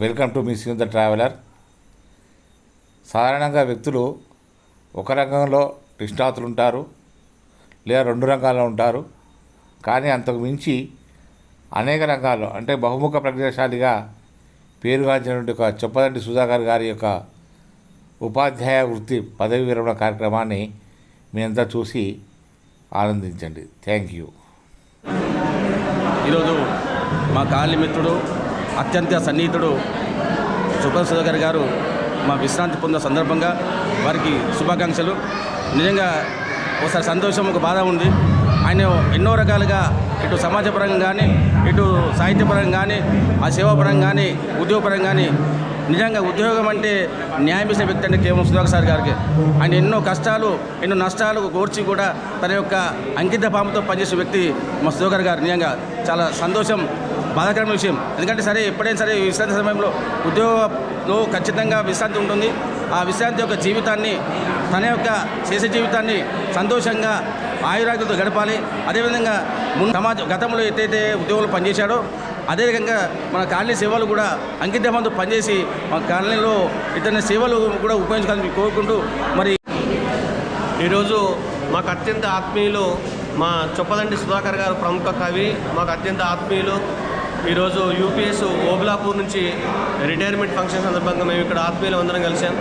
Welcome to miss the traveller. సాధారణంగా వ్యక్తులు ఒక రంగంలో నిష్ణాతులు ఉంటారు లేదా రెండు రంగాల్లో ఉంటారు. కానీ అంతకు మించి అనేక రంగాల్లో అంటే బహుముఖ ప్రజ్ఞాశాలిగా పేరుగాంచినటువంటి ఒక చొప్పదండి సుధాకర్ గారి యొక్క ఉపాధ్యాయ వృత్తి పదవి విరమణ కార్యక్రమాన్ని మీరంతా చూసి ఆనందించండి. Thank you. ఈరోజు మా కాలి మిత్రుడు అత్యంత సన్నిహితుడు సుభాష్ సుధాకర్ గారు మా విశ్రాంతి పొందిన సందర్భంగా వారికి శుభాకాంక్షలు. నిజంగా ఒకసారి సంతోషం ఒక బాధ ఉంది. ఆయన ఎన్నో రకాలుగా ఇటు సమాజపరంగా కానీ ఇటు సాహిత్యపరంగా కానీ ఆ సేవాపరంగా కానీ ఉద్యోగపరంగా కానీ నిజంగా ఉద్యోగం అంటే న్యాయం చేసిన వ్యక్తి అంటే కేవలం సుధాకర్ సార్ గారికి. ఆయన ఎన్నో కష్టాలు ఎన్నో నష్టాలు కోర్చి కూడా తన యొక్క అంకిత భావంతో పనిచేసే వ్యక్తి మా సుధాకర్ గారు. నిజంగా చాలా సంతోషం బాధాకరమైన విషయం. ఎందుకంటే సరే ఎప్పుడైనా సరే విశ్రాంతి సమయంలో ఉద్యోగంలో ఖచ్చితంగా విశ్రాంతి ఉంటుంది. ఆ విశ్రాంతి యొక్క జీవితాన్ని తన యొక్క చేసే జీవితాన్ని సంతోషంగా ఆయురాగ్యంతో గడపాలి. అదేవిధంగా ముందు సమాజ గతంలో ఎత్తైతే ఉద్యోగులు పనిచేశాడో అదేవిధంగా మన కాలనీ సేవలు కూడా అంకితమంతో పనిచేసి మన కాలనీలో ఇతని సేవలు కూడా ఉపయోగించుకోవాలని కోరుకుంటూ మరి ఈరోజు మాకు అత్యంత ఆత్మీయులు మా చొప్పదండి సుధాకర్ గారు ప్రముఖ కవి. మాకు అత్యంత ఆత్మీయులు ఈరోజు యూపీఎస్ ఓబులాపూర్ నుంచి రిటైర్మెంట్ ఫంక్షన్ సందర్భంగా మేము ఇక్కడ ఆత్మీయులు అందరం కలిసాం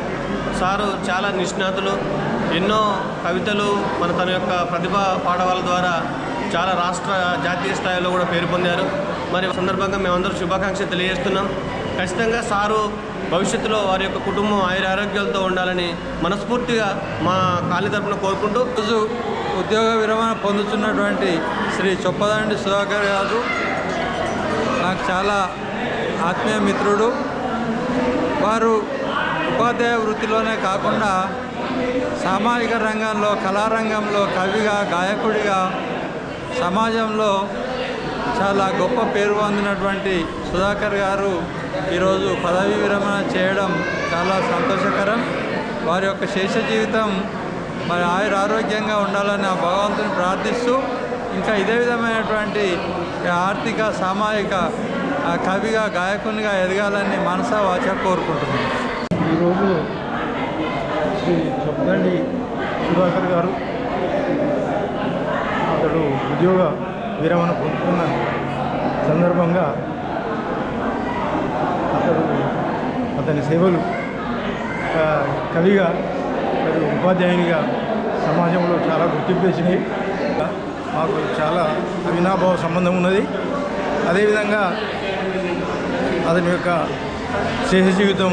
సారు చాలా నిష్ణాతులు ఎన్నో కవితలు మన తన యొక్క ప్రతిభ పాఠవాల ద్వారా చాలా రాష్ట్ర జాతీయ స్థాయిలో కూడా పేరు పొందారు. మరి సందర్భంగా మేమందరం శుభాకాంక్షలు తెలియజేస్తున్నాం. ఖచ్చితంగా సారు భవిష్యత్తులో వారి యొక్క కుటుంబం ఆయుర ఆరోగ్యాలతో ఉండాలని మనస్ఫూర్తిగా మా కాలి తరపున కోరుకుంటూ రోజు ఉద్యోగ విరమణ పొందుతున్నటువంటి శ్రీ చొప్పదండి సుధాకర్ గారు నాకు చాలా ఆత్మీయ మిత్రుడు. వారు ఉపాధ్యాయ వృత్తిలోనే కాకుండా సామాజిక రంగంలో కళారంగంలో కవిగా గాయకుడిగా సమాజంలో చాలా గొప్ప పేరు పొందినటువంటి సుధాకర్ గారు ఈరోజు పదవీ విరమణ చేయడం చాలా సంతోషకరం. వారి యొక్క శేష జీవితం మరి ఆయుర ఆరోగ్యంగా ఉండాలని ఆ భగవంతుని ప్రార్థిస్తూ ఇంకా ఇదే విధమైనటువంటి ఆర్థిక సామాజిక ఆ కవిగా గాయకునిగా ఎదగాలని మనసా వాచ కోరుకుంటున్నాను. ఈరోజు శ్రీ చొప్పదండి సుధాకర్ గారు అతడు ఉద్యోగ విరమణ పొందుతున్న సందర్భంగా అతడు అతని సేవలు కవిగా మరియు ఉపాధ్యాయునిగా సమాజంలో చాలా గుర్తింపు మాకు చాలా అవినాభావ సంబంధం ఉన్నది. అదేవిధంగా అతని యొక్క శేష జీవితం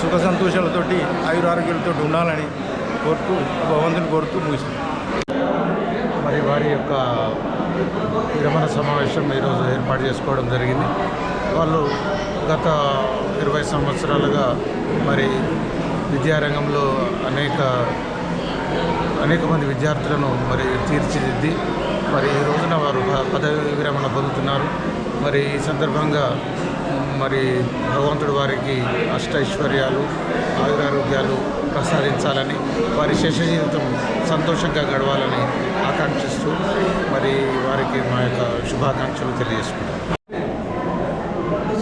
సుఖ సంతోషాలతోటి ఆయురారోగ్యాలతో ఉండాలని కోరుతూ భగవంతుని కోరుతూ ముగిస్తుంది మరి వారి యొక్క విరమణ సమావేశం ఈరోజు ఏర్పాటు చేసుకోవడం జరిగింది. వాళ్ళు గత ఇరవై సంవత్సరాలుగా మరి విద్యారంగంలో అనేక అనేక మంది విద్యార్థులను మరి తీర్చిదిద్ది మరి ఈ రోజున వారు పదవి విరమణ పొందుతున్నారు. మరి ఈ సందర్భంగా మరి భగవంతుడు వారికి అష్టైశ్వర్యాలు ఆయురారోగ్యాలు ప్రసాదించాలని వారి శేష జీవితం సంతోషంగా గడవాలని ఆకాంక్షిస్తూ మరి వారికి మా యొక్క శుభాకాంక్షలు తెలియజేసుకుంటాను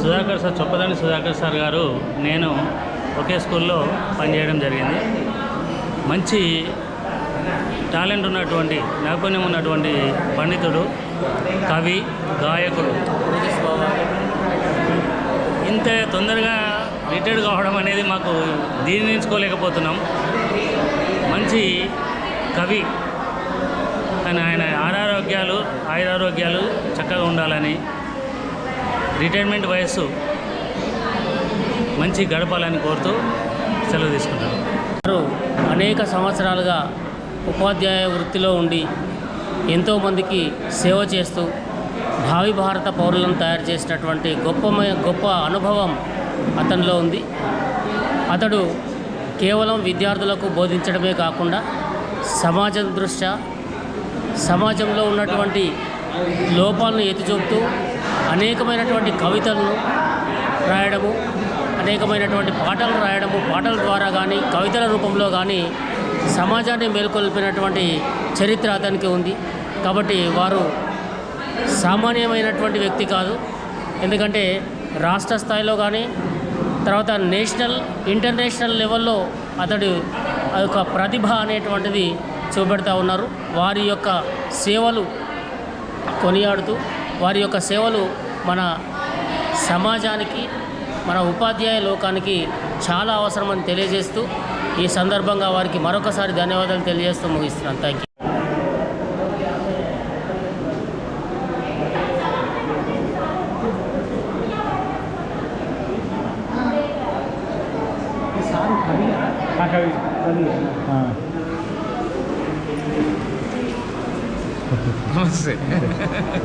సుధాకర్ సార్ చొప్పదండి సుధాకర్ సార్ గారు నేను ఒకే స్కూల్లో పనిచేయడం జరిగింది. మంచి టాలెంట్ ఉన్నటువంటి నైపుణ్యం ఉన్నటువంటి పండితుడు కవి గాయకుడు. ఇంత తొందరగా రిటైర్డ్ కావడం అనేది మాకు దీనించుకోలేకపోతున్నాం మంచి కవి కానీ ఆయన అనారోగ్యాలు ఆయురారోగ్యాలు చక్కగా ఉండాలని రిటైర్మెంట్ వయస్సు మంచి గడపాలని కోరుతూ సెలవు తీసుకుంటాను వారు అనేక సంవత్సరాలుగా ఉపాధ్యాయ వృత్తిలో ఉండి ఎంతోమందికి సేవ చేస్తూ భావి భారత పౌరులను తయారు చేసినటువంటి గొప్ప గొప్ప అనుభవం అతనిలో ఉంది. అతడు కేవలం విద్యార్థులకు బోధించడమే కాకుండా సమాజం దృష్ట్యా సమాజంలో ఉన్నటువంటి లోపాలను ఎత్తిచూపుతూ అనేకమైనటువంటి కవితలను రాయడము అనేకమైనటువంటి పాటలు రాయడము పాటల ద్వారా కానీ కవితల రూపంలో కానీ సమాజాన్ని మేల్కొల్పినటువంటి చరిత్ర అతనికి ఉంది. కాబట్టి వారు సామాన్యమైనటువంటి వ్యక్తి కాదు. ఎందుకంటే రాష్ట్ర స్థాయిలో కానీ తర్వాత నేషనల్ ఇంటర్నేషనల్ లెవెల్లో అతడు ఆ యొక్క ప్రతిభ అనేటువంటిది చూపెడతా ఉన్నారు. వారి యొక్క సేవలు కొనియాడుతూ వారి యొక్క సేవలు మన సమాజానికి మన ఉపాధ్యాయ లోకానికి చాలా అవసరమని తెలియజేస్తూ ఈ సందర్భంగా వారికి మరొకసారి ధన్యవాదాలు తెలియజేస్తూ ముగిస్తున్నాను. థ్యాంక్ యూ నమస్తే.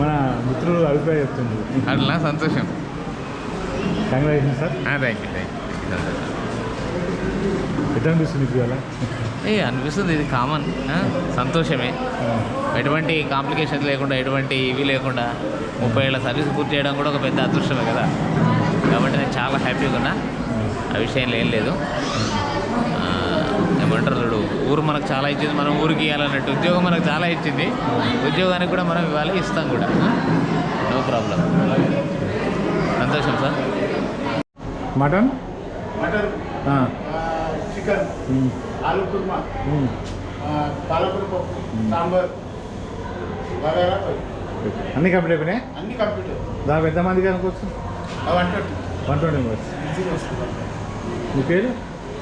మన మిత్రులు అభిప్రాయం చెప్తుంది అట్లా సంతోషం. Congratulation sir thank you thank you ఎట్లా అనిపిస్తుంది ఇవాళ? ఏ అనిపిస్తుంది. ఇది కామన్ సంతోషమే. ఎటువంటి కాంప్లికేషన్స్ లేకుండా ఎటువంటి ఇవి లేకుండా ముప్పై ఏళ్ళ సర్వీస్ పూర్తి చేయడం కూడా ఒక పెద్ద అదృష్టమే కదా. కాబట్టి నేను చాలా హ్యాపీగా ఉన్నా. ఆ విషయంలో ఏం లేదు. ఏమంటారు చూడు ఊరు మనకు చాలా ఇచ్చింది మనం ఊరికి ఇవ్వాలన్నట్టు. ఉద్యోగం మనకు చాలా ఇచ్చింది. ఉద్యోగానికి కూడా మనం ఇవ్వాలి ఇస్తాం కూడా. No problem. సంతోషం sir. Mutton? Mutton. Chicken aloo kurma పాలకూర పప్పు సాంబార్ వగేరా అన్ని కంప్లీట్ అయిపోయినాయి? అన్ని కంప్యూటర్ దాదాపు ఎంతమందికి అనుకోవచ్చు one twenty. One twenty members. మీ పేరు?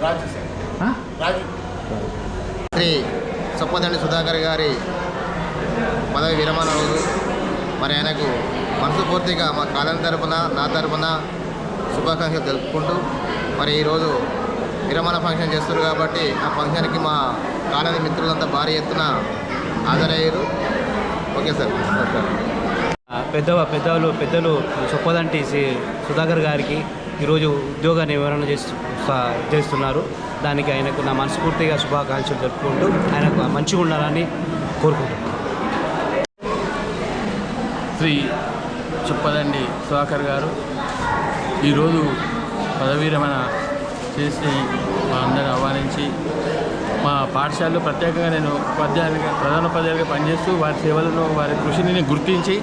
రాజు సార్? రాజు. శ్రీ చొప్పదండి సుధాకర్ గారి పదవి విరమణ రోజు మరి ఆయనకు మనస్ఫూర్తిగా మా కాలం తరపున నా తరపున శుభాకాంక్షలు తెలుపుకుంటూ మరి ఈరోజు విరమణ ఫంక్షన్ చేస్తున్నారు కాబట్టి ఆ ఫంక్షన్కి మా కాలనీ మిత్రులంతా భారీ ఎత్తున హాజరయ్యారు. Okay sir. పెద్ద పెద్దలు పెద్దలు చొప్పదంటి శ్రీ సుధాకర్ గారికి ఈరోజు ఉద్యోగ నివారణ చేస్తు స- చేస్తున్నారు. దానికి ఆయనకు నా మనస్ఫూర్తిగా శుభాకాంక్షలు జరుపుకుంటూ ఆయనకు మంచిగా ఉండాలని కోరుకుంటున్నాను. శ్రీ చుప్పదండి సుధాకర్ గారు ఈరోజు పదవీ రమణ చేసి మా అందరిని ఆహ్వానించి మా పాఠశాలలో ప్రత్యేకంగా నేను ఉపాధ్యాయులుగా ప్రధాన ఉపాధ్యాయులుగా పనిచేస్తూ వారి సేవలను వారి కృషిని గుర్తించి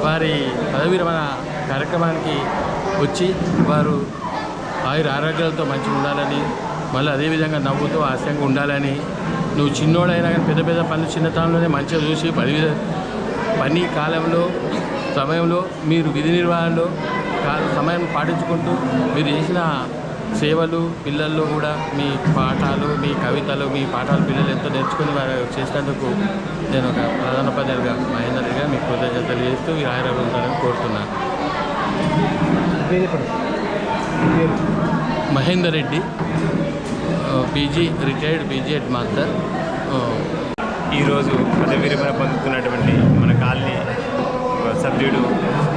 వారి పదవీ విరమణ కార్యక్రమానికి వచ్చి వారు ఆయుర ఆరోగ్యాలతో మంచిగా ఉండాలని మళ్ళీ అదేవిధంగా నవ్వుతూ హాస్యంగా ఉండాలని నువ్వు చిన్నోడైనా కానీ పెద్ద పెద్ద పనులు చిన్నతనంలోనే మంచిగా చూసి పది పని కాలంలో సమయంలో మీరు విధి నిర్వహణలో కా- సమయం పాటించుకుంటూ మీరు చేసిన సేవలు పిల్లల్లో కూడా మీ పాఠాలు మీ కవితలు మీ పాఠాలు పిల్లలు ఎంతో నేర్చుకుని వారు చేసినందుకు నేను ఒక ప్రధానోపాధ్యాయులుగా మహేందర్గా రెడ్డిగా మీకు కృతజ్ఞతలు తెలియజేస్తూ ఈ ఆయుర్వేదం కోరుతున్నాను. Mahender Reddy PG retired PG head master. ఈరోజు పదవి విరమణ పొందుతున్నటువంటి మన కాలనీ సభ్యుడు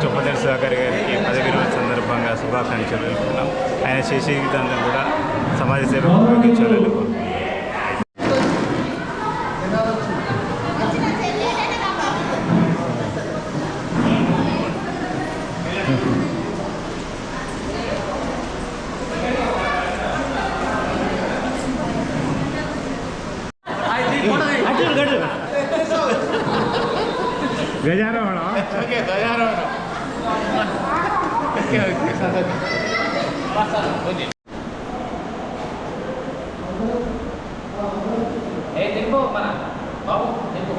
చొప్పదరి సుధాకర్ గారికి పదవి శుభాకాంక్షలు తెలుపుతున్నాం ఆయన చేసే విధానం కూడా సమాజ సేవ ఉపయోగించాలని కోరుకుంటున్నాం గజారవాడ ఓకే ధన్యవాదాలు ఓకే ఓకే సంతోషం ఏ దింపు మన బాబు దింపు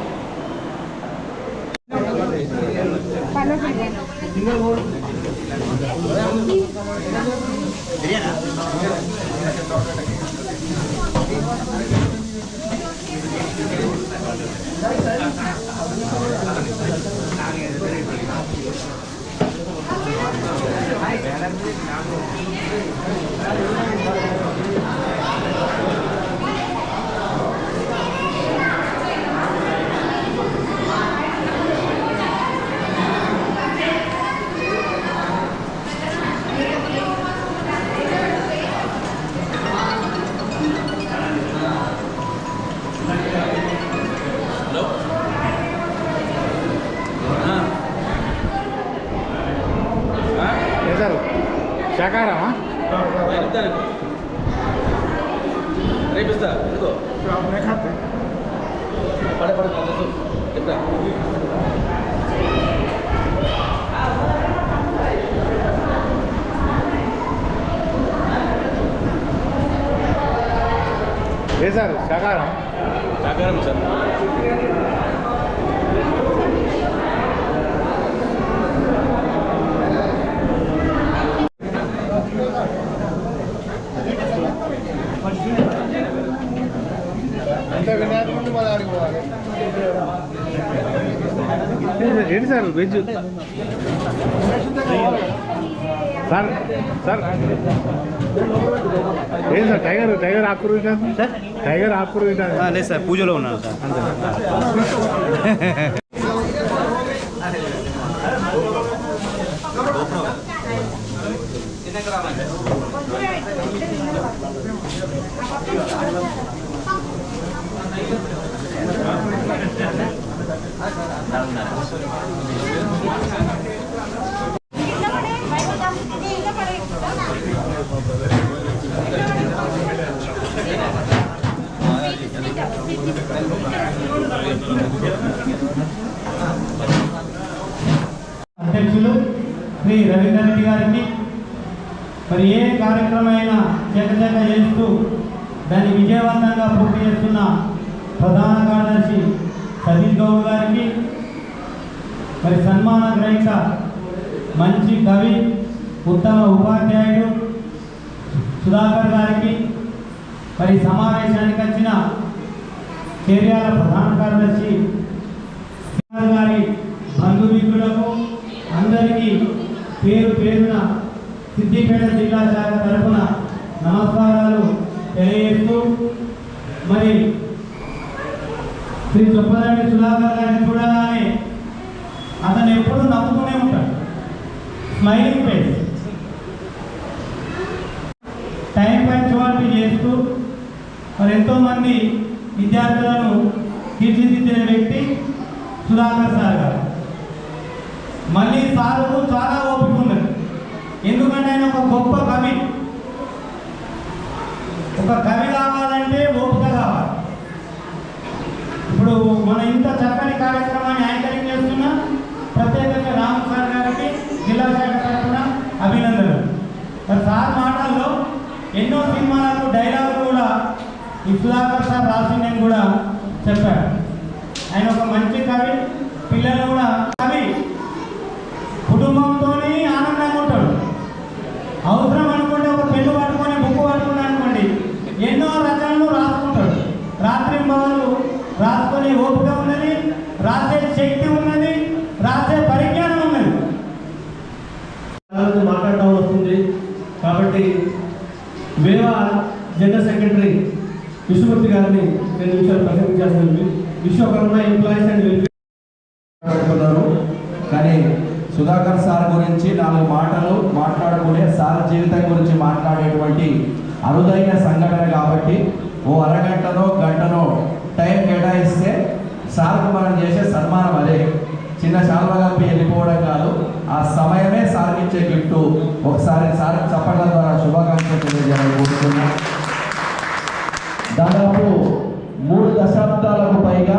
సార్ ఏంటి సార్ వెజ్ సార్ సార్ ఏంటి సార్ టైగర్ టైగర్ ఆకురు తింటాను టైగర్ ఆకురు తింటాను లేదు సార్ పూజలో ఉన్నాను సార్ అధ్యక్షులు శ్రీ రవీంద్ర రెడ్డి గారికి మరి ఏ కార్యక్రమమైనా చకచక చేస్తూ దాన్ని విజయవంతంగా పూర్తి చేస్తున్న ప్రధాన కార్యదర్శి సతీష్ గౌడ్ గారికి మరి సన్మాన గ్రహీత మంచి కవి ఉత్తమ ఉపాధ్యాయుడు సుధాకర్ గారికి మరి సమావేశానికి వచ్చిన చర్యాల ప్రధాన కార్యదర్శి గారి బంధుమిత్రులకు అందరికీ పేరు పేరున సిద్దిపేట జిల్లా శాఖ తరఫున నమస్కారాలు తెలియజేస్తూ మరి శ్రీ చొప్పదండి సుధాకర్ గారిని కూడా అతను ఎప్పుడూ నవ్వుతూనే ఉంటాడు. స్మైలింగ్ ఫేస్ టైం పంచువాలిటీ చేస్తూ మరి ఎంతోమంది విద్యార్థులను తీర్చిదిద్దిన వ్యక్తి సుధాకర్ సార్ గారు. మళ్ళీ సార్కు చాలా ఓపిక ఉన్నది. ఎందుకంటే ఆయన ఒక గొప్ప కవి. ఒక కవి కావాలంటే ఓపిక కావాలి. ఇప్పుడు మన ఇంత చక్కని కార్యక్రమాన్ని యాంకరింగ్ చేస్తున్న ప్రత్యేకంగా రామ్ సార్ గారికి జిల్లా శాఖ తరఫున అభినందనలు మరి సార్ మాటల్లో ఎన్నో సినిమాలకు డైలాగ్ కూడా ఈ సుధాకర్ సార్ రాసిందని కూడా చెప్పాడు ఆయన ఒక మంచి కవి పిల్లలు కూడా రెండు నిమిషాలు ప్రసంగించాల్సింది విశ్వకర్మ ఎంప్లాయీస్ అండ్ వెల్ఫేర్ కానీ సుధాకర్ సార్ గురించి నాలుగు మాటలు మాట్లాడుకునే సార్ జీవితం గురించి మాట్లాడేటువంటి అరుదైన సంఘటన కాబట్టి ఓ అరగంటనో గంటనో టైం కేటాయిస్తే సార్కు మనం చేసే సన్మానం అదే. చిన్న శాల్వ కప్పి వెళ్ళిపోవడం కాదు ఆ సమయమే సార్కి ఇచ్చే గిఫ్ట్. ఒకసారి సార్ చెప్పడం ద్వారా శుభాకాంక్షలు తెలియజేయాలని కోరుతున్నాను దాదాపు మూడు దశాబ్దాలకు పైగా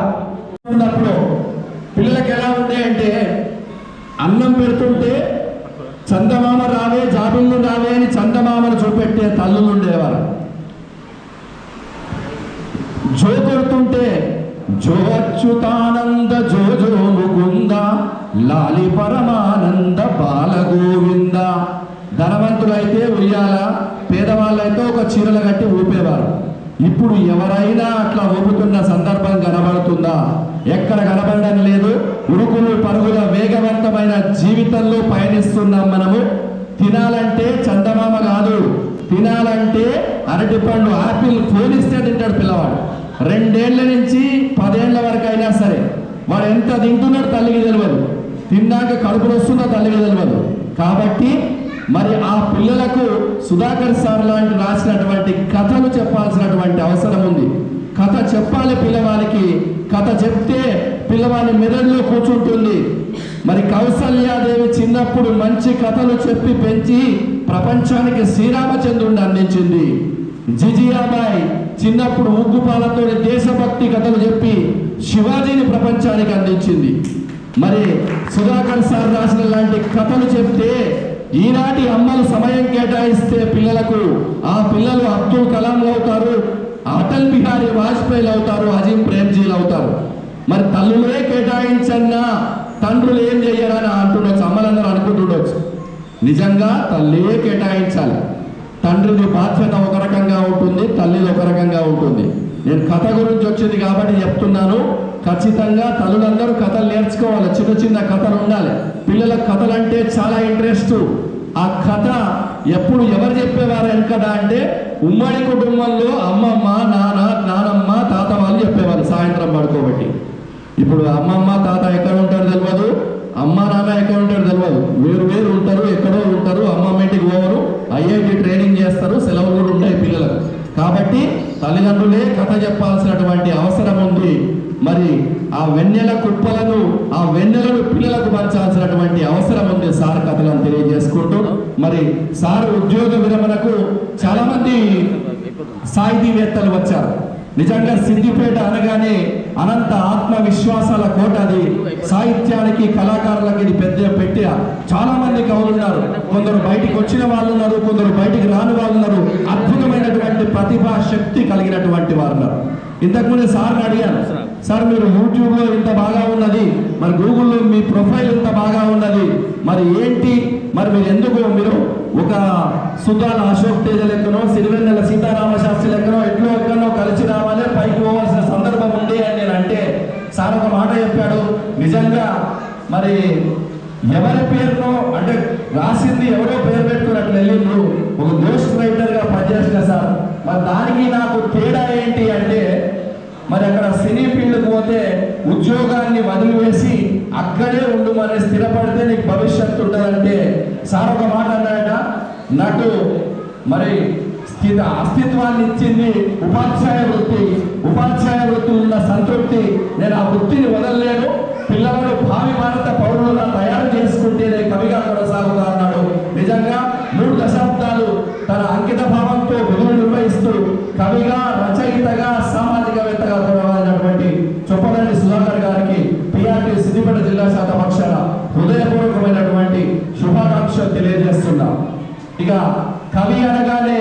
ఉన్నప్పుడు పిల్లలకి ఎలా ఉండే అంటే అన్నం పెడుతుంటే చందమామ రావే జాబిల్లు రావే అని చందమామను చూపెట్టే తల్లులు ఉండేవారు. జో కొడుతుంటే జో అచ్యుతానంద జో జో ముకుంద లాలి పరమానంద బాలగోవింద. ధనవంతులైతే ఉయ్యాల పేదవాళ్ళైతే ఒక చీరలు కట్టి ఊపేవారు. ఇప్పుడు ఎవరైనా అట్లా ఊపుతున్న సందర్భం కనబడుతుందా? ఎక్కడ కనబడడం లేదు. ఉరుకులు పరుగుల వేగవంతమైన జీవితంలో పయనిస్తున్నాం మనము. తినాలంటే చందమామ కాదు. తినాలంటే అరటిపండు ఆపిల్ ఫోనిస్తే తింటాడు పిల్లవాడు. రెండేళ్ళ నుంచి పదేళ్ళ వరకు అయినా సరే వాడు ఎంత తింటున్నాడు తల్లికి తెలియదు తిన్నాక కడుపులు వస్తుందో తల్లికి తెలియదు కాబట్టి మరి ఆ పిల్లలకు సుధాకర్ సార్ లాంటి రాసినటువంటి కథలు చెప్పాల్సినటువంటి అవసరం ఉంది. కథ చెప్పాలి పిల్లవానికి కథ చెప్తే పిల్లవాని మెదడులో కూర్చుంటుంది. మరి కౌసల్యాదేవి చిన్నప్పుడు మంచి కథలు చెప్పి పెంచి ప్రపంచానికి శ్రీరామచంద్రుడిని అందించింది. జిజియాబాయ్ చిన్నప్పుడు ఉగ్గుపాలతో దేశభక్తి కథలు చెప్పి శివాజీని ప్రపంచానికి అందించింది. మరి సుధాకర్ సార్ రాసిన లాంటి కథలు చెప్తే ఈనాటి అమ్మలు సమయం కేటాయిస్తే పిల్లలకు ఆ పిల్లలు అబ్దుల్ కలాం అవుతారు అటల్ బిహారీ వాజ్పేయిలు అవుతారు అజీం ప్రేమ్జీలు అవుతారు. మరి తల్లులే కేటాయించన్నా తండ్రులు ఏం చెయ్యరని అంటుండొచ్చు అమ్మలందరూ అనుకుంటుండొచ్చు. నిజంగా తల్లే కేటాయించాలి. తండ్రిది బాధ్యత ఒక రకంగా ఉంటుంది తల్లిది ఒక రకంగా ఉంటుంది. నేను కథ గురించి వచ్చింది కాబట్టి చెప్తున్నాను. ఖచ్చితంగా తల్లులందరూ కథలు నేర్చుకోవాలి. చిన్న చిన్న కథలు ఉండాలి. పిల్లల కథలు అంటే చాలా ఇంట్రెస్ట్ ఆ కథ ఎప్పుడు ఎవరు చెప్పేవారు వెనకట అంటే ఉమ్మడి కుటుంబంలో అమ్మమ్మ నాన్న నానమ్మ తాత వాళ్ళు చెప్పేవారు సాయంత్రం పడుకోబట్టి. ఇప్పుడు అమ్మమ్మ తాత ఎక్కడ ఉంటారు తెలియదు అమ్మ నాన్న ఎక్కడ ఉంటారు తెలియదు వేరు వేరు ఉంటారు ఎక్కడో ఉంటారు. అమ్మమ్మ ఇంటికి పోవరు. ఐఐటి ట్రైనింగ్ చేస్తారు. సెలవులు కూడా ఉంటాయి పిల్లలకు. కాబట్టి తల్లిదండ్రులే కథ చెప్పాల్సినటువంటి అవసరం ఉంది. మరి ఆ వెన్నెల కుప్పలను ఆ వెన్నెలను పిల్లలకు పంచాల్సినటువంటి అవసరం ఉంది సార్ కథలను తెలియజేసుకుంటూ. మరి సార్ ఉద్యోగ విరమణకు చాలా మంది సాహితీవేత్తలు వచ్చారు. నిజంగా సిద్దిపేట అనగానే అనంత ఆత్మవిశ్వాసాల కోట అది సాహిత్యానికి కళాకారులకి ఇది పెద్ద పెట్టే. చాలా మంది కవులు ఉన్నారు కొందరు బయటికి వచ్చిన వాళ్ళు ఉన్నారు కొందరు బయటికి రాని వాళ్ళు ఉన్నారు అద్భుతమైనటువంటి ప్రతిభా శక్తి కలిగినటువంటి వారు ఉన్నారు ఇంతకుముందు సార్ని అడిగాను సార్ మీరు యూట్యూబ్లో ఇంత బాగా ఉన్నది మరి గూగుల్లో మీ ప్రొఫైల్ ఇంత బాగా ఉన్నది మరి ఏంటి? మరి మీరు ఎందుకు మీరు ఒక సుధాల అశోక్ తేజ లెక్కనో సిరివెన్నెల సీతారామ శాస్త్రి లెక్కనో ఎట్లో ఎక్కడో కలిసి రావాలి పైకి పోవాల్సిన సందర్భం ఉంది అని నేను అంటే సార్ ఒక మాట చెప్పాడు. నిజంగా మరి ఎవరి పేరునో అంటే రాసింది ఎవరో పేరు పెట్టుకున్నట్లు వెళ్ళిండ్రు. ఒక గోస్ట్ రైటర్గా పనిచేసిన సార్. మరి దానికి నాకు తేడా ఏంటి అంటే మరి అక్కడ సినీ ఫీల్డ్కి పోతే ఉద్యోగాన్ని వదిలివేసి అక్కడే ఉండు మరి స్థిరపడితే నీకు భవిష్యత్తు ఉంటుందంటే. సార్ ఒక మాట అన్నాడట నాకు మరి స్థిత అస్తిత్వాన్ని ఇచ్చింది ఉపాధ్యాయ వృత్తి. ఉపాధ్యాయ వృత్తి ఉన్న సంతృప్తి నేను ఆ వృత్తిని వదలలేను. పిల్లలను భావి భారత పౌరులుగా తయారు చేసుకుంటేనే కవిగా కొనసాగుతా అన్నాడు. నిజంగా మూడు దశాబ్దాలు తన అంకిత భావంతో విధులు నిర్వహిస్తూ కవిగా రచయితగా సామాజికవేత్తగా కొనవాలినటువంటి చొప్పదండి సుధాకర్ గారికి పిఆర్టీ సిద్దిపేట జిల్లా శాఖ పక్షాన హృదయపూర్వకమైనటువంటి శుభాకాంక్షలు తెలియజేస్తున్నా. ఇక కవి అనగానే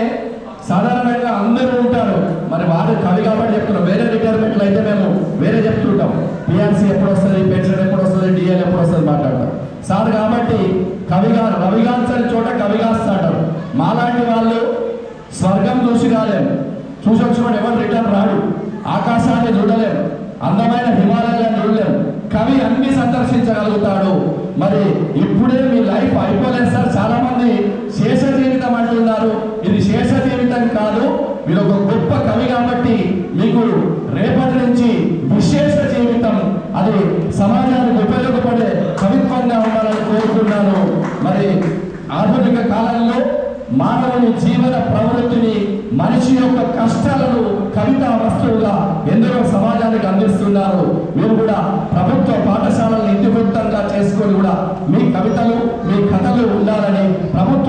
సాధారణంగా అందరూ ఉంటారు. మరి వారు కవి కాబట్టి చెప్తున్నాం. వేరే రిటైర్మెంట్లు అయితే మేము వేరే చెప్తుంటాం. పిఆర్సీ ఎప్పుడు వస్తుంది పెన్షన్ ఎప్పుడు వస్తుంది డిఎల్ ఎప్పుడు వస్తుంది మాట్లాడతాం. సార్ కాబట్టి కవిగా రవిగాంచని చోట కవిగాస్తాడు మాలాంటి వాళ్ళు స్వర్గం చూసి కాలేము చూసొచ్చుకోండి ఎవరు రిటర్న్ రాడు. ఆకాశాన్ని చూడలేము అందమైన హిమాలయాలను చూడలేము కవి అన్ని సందర్శించగలుగుతాడు. మరి ఇప్పుడే మీ లైఫ్ అయిపోలేదు సార్. చాలా మంది శేష జీవితం అంటున్నారు. ఇది శేష జీవితం కాదు. మీరు ఒక గొప్ప కవి కాబట్టి మీకు రేపటి నుంచి విశేష జీవితం అది సమాజానికి ఉపయోగపడే కవిత్వంగా ఉండాలని కోరుకున్నాను మరి ఆధునిక కాలంలో మానవుని జీవన ప్రవృత్తిని మనిషి యొక్క కష్టాలను కవితా వస్తువుగా ఎందరో సమాజానికి అందిస్తున్నారు. మీరు కూడా ప్రభుత్వ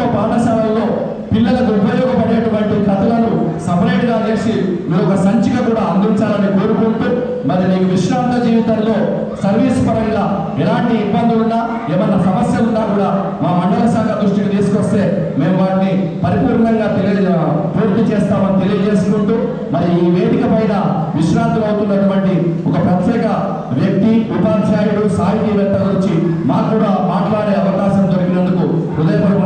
ప్రభుత్వ పాఠశాలల్లో పిల్లలకు ఉపయోగపడేటువంటి కథలను సపరేట్గా చేసి మీరు ఒక సంచిక కూడా అందించాలని కోరుకుంటూ మరి నీకు విశ్రాంత జీవితంలో సర్వీస్ పరంగా ఎలాంటి ఇబ్బందులున్నా ఏమన్నా సమస్యలు ఉన్నా కూడా మా మండల శాఖ దృష్టికి తీసుకొస్తే మేము వాటిని పరిపూర్ణంగా తెలియ పూర్తి చేస్తామని తెలియజేసుకుంటూ మరి ఈ వేదిక పైన విశ్రాంతులు అవుతున్నటువంటి ఒక ప్రత్యేక వ్యక్తి ఉపాధ్యాయుడు సాహితీవేత్త గురించి మాకు కూడా మాట్లాడే అవకాశం దొరికినందుకు హృదయపూర్వక